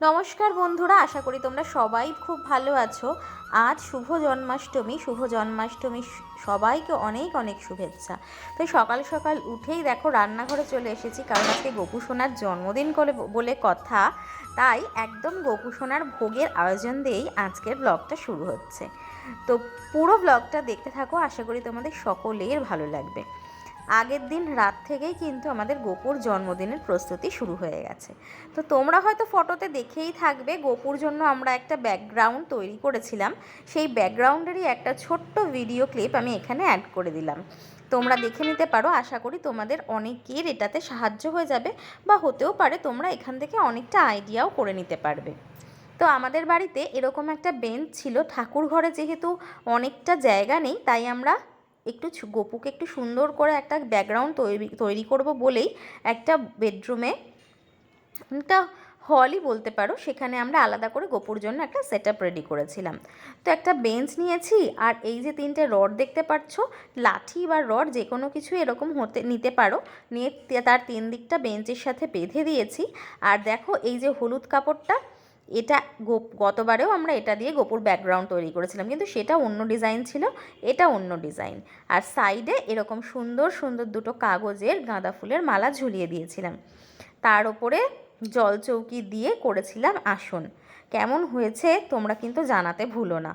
নমস্কার বন্ধুরা, আশা করি তোমরা সবাই খুব ভালো আছো। আজ শুভ জন্মাষ্টমী শুভ জন্মাষ্টমী সবাইকে অনেক অনেক শুভেচ্ছা। তো সকাল সকাল উঠেই দেখো রান্নাঘরে চলে এসেছি, কারণ আজকে গোপু সোনার জন্মদিন করে বলে কথা। তাই একদম গোপু সোনার ভোগের আয়োজন দিয়েই আজকের ব্লগটা শুরু হচ্ছে। তো পুরো ব্লগটা দেখতে থাকো, আশা করি তোমাদের সকলের ভালো লাগবে। আগের দিন রাত থেকেই কিন্তু আমাদের গোপুর জন্মদিনের প্রস্তুতি শুরু হয়ে গেছে। তো তোমরা হয়তো ফটোতে দেখেই থাকবে গোপুর জন্য আমরা একটা ব্যাকগ্রাউন্ড তৈরি করেছিলাম। সেই ব্যাকগ্রাউন্ডেরই একটা ছোট্ট ভিডিও ক্লিপ আমি এখানে অ্যাড করে দিলাম। তোমরা দেখে নিতে পারো, আশা করি তোমাদের অনেকের এটাতে সাহায্য হয়ে যাবে বা হতেও পারে তোমরা এখান থেকে অনেকটা আইডিয়াও করে নিতে পারবে। তো আমাদের বাড়িতে এরকম একটা বেঞ্চ ছিল। ঠাকুর ঘরে যেহেতু অনেকটা জায়গা নেই, তাই আমরা একটু গোপুকে একটু সুন্দর করে একটা ব্যাকগ্রাউন্ড তৈরি তৈরি করব বলেই একটা বেডরুমে একটা হলই বলতে পারো, সেখানে আমরা আলাদা করে গোপুর জন্য একটা সেট রেডি করেছিলাম। তো একটা বেঞ্চ নিয়েছি, আর এই যে তিনটে রড দেখতে পাচ্ছ, লাঠি বা রড যে কোনো কিছু এরকম হতে, নিতে পারো, নিয়ে তার তিন দিকটা বেঞ্চের সাথে বেঁধে দিয়েছি। আর দেখো এই যে হলুদ কাপড়টা এটা গোপ, গতবারেও আমরা এটা দিয়ে গোপুর ব্যাকগ্রাউন্ড তৈরি করেছিলাম, কিন্তু সেটা অন্য ডিজাইন ছিল, এটা অন্য ডিজাইন আর সাইডে এরকম সুন্দর সুন্দর দুটো কাগজের গাঁদা ফুলের মালা ঝুলিয়ে দিয়েছিলাম। তার ওপরে জল চৌকি দিয়ে করেছিলাম আসন। কেমন হয়েছে তোমরা কিন্তু জানাতে ভুলো না।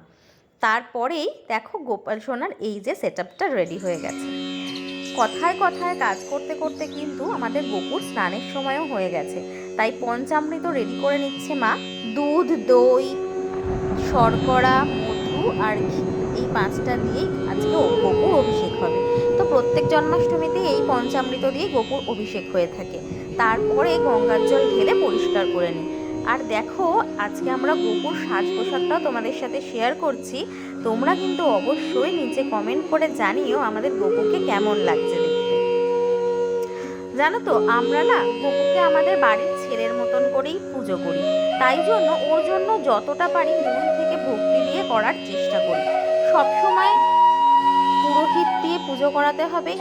তারপরেই দেখো গোপাল সোনার এই যে সেট রেডি হয়ে গেছে। কথায় কথায় কাজ করতে করতে কিন্তু আমাদের গোপুর স্নানের সময়ও হয়ে গেছে। তাই পঞ্চামৃত রেডি করে নিচ্ছে মা। দুধ, দই, শর্করা, মধু আর ঘি এই পাঁচটা দিয়েই আজকে গোপুর অভিষেক হবে। তো প্রত্যেক জন্মাষ্টমীতে এই পঞ্চামৃত দিয়ে গোপুর অভিষেক হয়ে থাকে। তারপরে গঙ্গার জল ঢেলে পরিষ্কার করে নিই। আর দেখো, আজকে আমরা গোপুর সাজ পোশাকটাও তোমাদের সাথে শেয়ার করছি। তোমরা কিন্তু অবশ্যই নিচে কমেন্ট করে জানিও আমাদের গোপুকে কেমন লাগছে দেখতে। জানো তো, আমরা না গোপুকে আমাদের বাড়ির করেই পুজো করি। তাই জন্য ওর জন্য যতটা পারি মন থেকে ভক্তি দিয়ে করার চেষ্টা করি। সবসময় পুরোহিত দিয়ে পুজো করাতে হবে,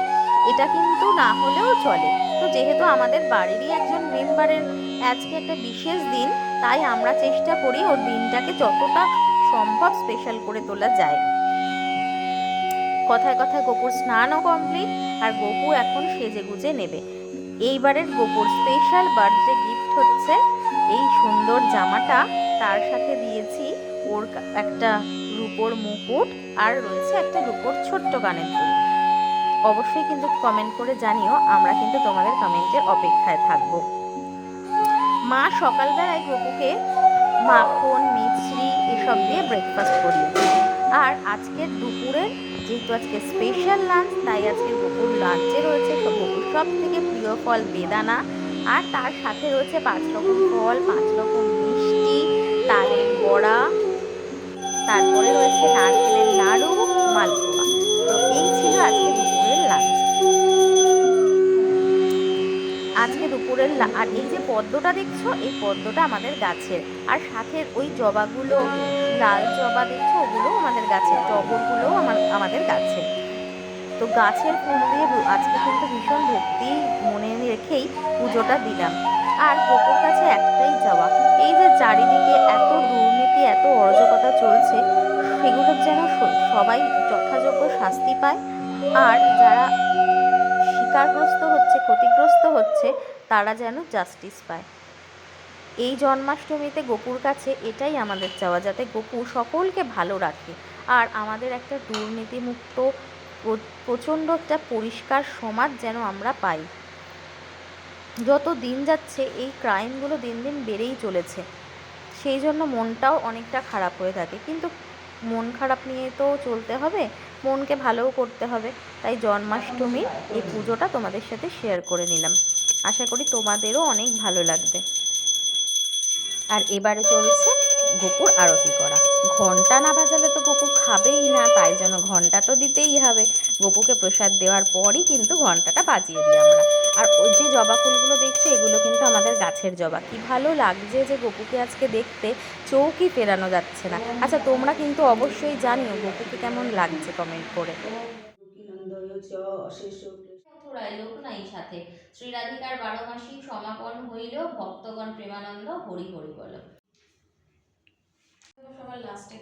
এটা কিন্তু না হলেও চলে। তো যেহেতু আমাদের বাড়িরই একজন মেম্বারের আজকে একটা বিশেষ দিন, তাই আমরা চেষ্টা করি ওর দিনটাকে যতটা সম্ভব স্পেশাল করে তোলা যায়। কথায় কথায় গোপুর স্নানও কমপ্লিট আর গোপু এখন সেজে গুজে নেবে। এইবারের গোপুর স্পেশাল বার্থডে হচ্ছে, এই সুন্দর জামাটা তার সাথে দিয়েছি ওর একটা রূপোর মুকুট আর রয়েছে একটা রূপোর ছোট্ট গানের দুল। অবশ্যই কিন্তু কমেন্ট করে জানিও, আমরা কিন্তু তোমাদের কমেন্টের অপেক্ষায় থাকব। মা সকালবেলায় গোপুকে মাখন, মিছরি এসব দিয়ে ব্রেকফাস্ট করিয়েছে আর আজকের দুপুরের যেহেতু আজকে স্পেশাল লাঞ্চ তাই আজকে গোপুর লাঞ্চে রয়েছে গোপুর সব থেকে প্রিয় ফল বেদানা আর তার সাথে রয়েছে পাঁচ রকম ফল, পাঁচ রকম মিষ্টি, তালের বড়া, তারপরে রয়েছে নারকেলের নাড়ু মালপোয়া। তো এই ছিল আজকে দুপুরের লাঞ্চ। আজকে দুপুরের আর এই যে পদ্মটা দেখছ, এই পদ্মটা আমাদের গাছের। আর সাথে ওই জবাগুলো, লাল জবা দেখছ ওগুলো আমাদের গাছের টগরগুলো আমার, আমাদের গাছের। তো গাছের ফুল দিয়ে আজকে কিন্তু ভীষণ ভক্তি মনে রেখেই পুজোটা দিলাম। আর গোপুর কাছে একটাই যাওয়া এই যে চারিদিকে এত দুর্নীতি, এত অরাজকতা চলছে, সেগুলোর যেন সবাই যথাযোগ্য শাস্তি পায়। আর যারা শিকারগ্রস্ত হচ্ছে, ক্ষতিগ্রস্ত হচ্ছে, তারা যেন জাস্টিস পায়। এই জন্মাষ্টমীতে গোপুর কাছে এটাই আমাদের চাওয়া, যাতে গোপু সকলকে ভালো রাখে। আর আমাদের একটা দুর্নীতিমুক্ত প্রচণ্ড একটা পরিষ্কার সমাজ যেন আমরা পাই। যত দিন যাচ্ছে, এই ক্রাইমগুলো দিন দিন বেড়েই চলেছে। সেই জন্য মনটাও অনেকটা খারাপ হয়ে থাকে। কিন্তু মন খারাপ নিয়ে তো চলতে হবে, মনকে ভালোও করতে হবে। তাই জন্মাষ্টমীর এই পুজোটা তোমাদের সাথে শেয়ার করে নিলাম। আশা করি তোমাদেরও অনেক ভালো লাগবে। আর এবারে চলছে গোপুর আরতি করা। ঘণ্টা না বাজালে তো গোপু খাবেই না, তাই জন্য ঘণ্টা তো দিতেই হবে। গোপুকে প্রসাদ দেওয়ার পরই কিন্তু ঘন্টাটা বাজিয়ে দিই আমরা। আর ওই যে জবা ফুলগুলো দেখছ, এগুলো কিন্তু আমাদের গাছের জবা। কি ভালো লাগছে যে গোপুকে আজকে দেখতে চৌকি ফেরানো যাচ্ছে না। আচ্ছা তোমরা কিন্তু অবশ্যই জানিও গোপুকে কেমন লাগছে কমেন্ট করে। সাথে। শ্রীরাধিকার বারো মাসিক সমাপন হইল, ভক্তগণ প্রেমানন্দ হরি হরি বল। সবার লাস্টে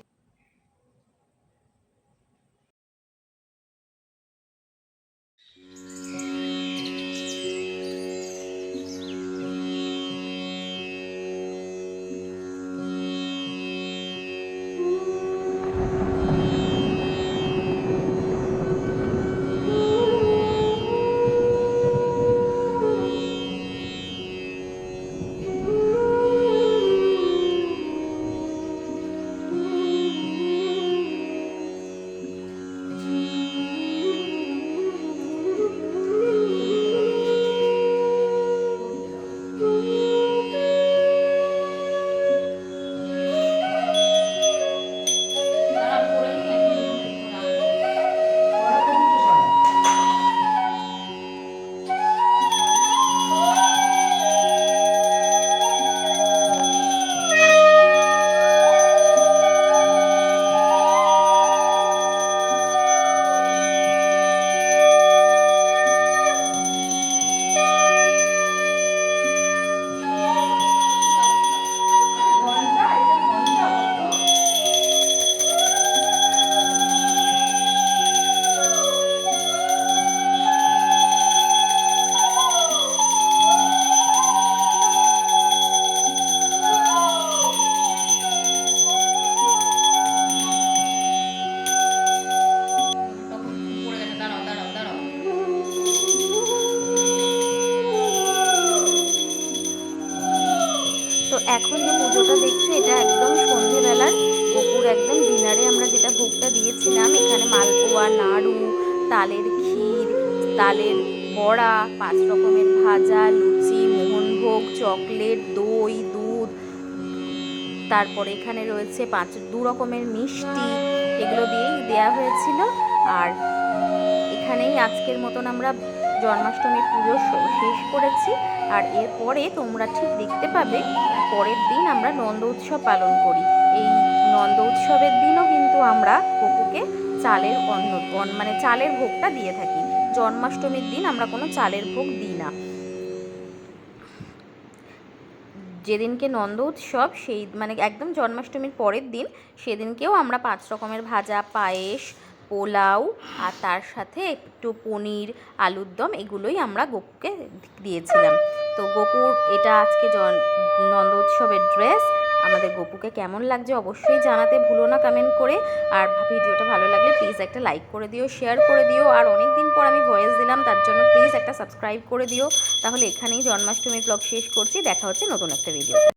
এখন যে পুজোটা দেখছ, এটা একদম সন্ধেবেলার। গোপুর একদম ডিনারে আমরা যেটা ভোগটা দিয়েছিলাম, এখানে মালপোয়া, নাড়ু, তালের ক্ষীর, তালের বড়া, পাঁচ রকমের ভাজা, লুচি, মোহনভোগ, চকলেট, দই, দুধ। তারপরে এখানে রয়েছে পাঁচ, দু রকমের মিষ্টি, এগুলো দিয়েই দেয়া হয়েছিল। আর এখানেই আজকের মতন আমরা জন্মাষ্টমীর পুজো শেষ করেছি। আর এরপরে তোমরা ঠিক দেখতে পাবে পরের দিন আমরা নন্দ উৎসব পালন করি। এই নন্দ উৎসবের দিনও কিন্তু আমরা গপুকে চালের অন্ন, অন- মানে চালের ভোগটা দিয়ে থাকি। জন্মাষ্টমীর দিন আমরা কোনো চালের ভোগ দিই না। যেদিনকে নন্দ উৎসব, সেই মানে একদম জন্মাষ্টমীর পরের দিন, সেদিনকেও আমরা পাঁচ রকমের ভাজা, পায়েস পোলাও আর তার সাথে একটু পনির, আলুর দম, এগুলোই আমরা গপুকে দিয়েছিলাম। তো গপুর এটা আজকে নন্দ উৎসবের ড্রেস আমাদের গপুকে কেমন লাগছে অবশ্যই জানাতে ভুলো না কমেন্ট করে। আর ভিডিওটা ভালো লাগলে প্লিজ একটা লাইক করে দিও শেয়ার করে দিও। আর অনেক দিন পর আমি ভয়েস দিলাম, তার জন্য প্লিজ একটা সাবস্ক্রাইব করে দিও। তাহলে এখানেই জন্মাষ্টমীর ব্লগ শেষ করছি। দেখা হচ্ছে নতুন একটা ভিডিওতে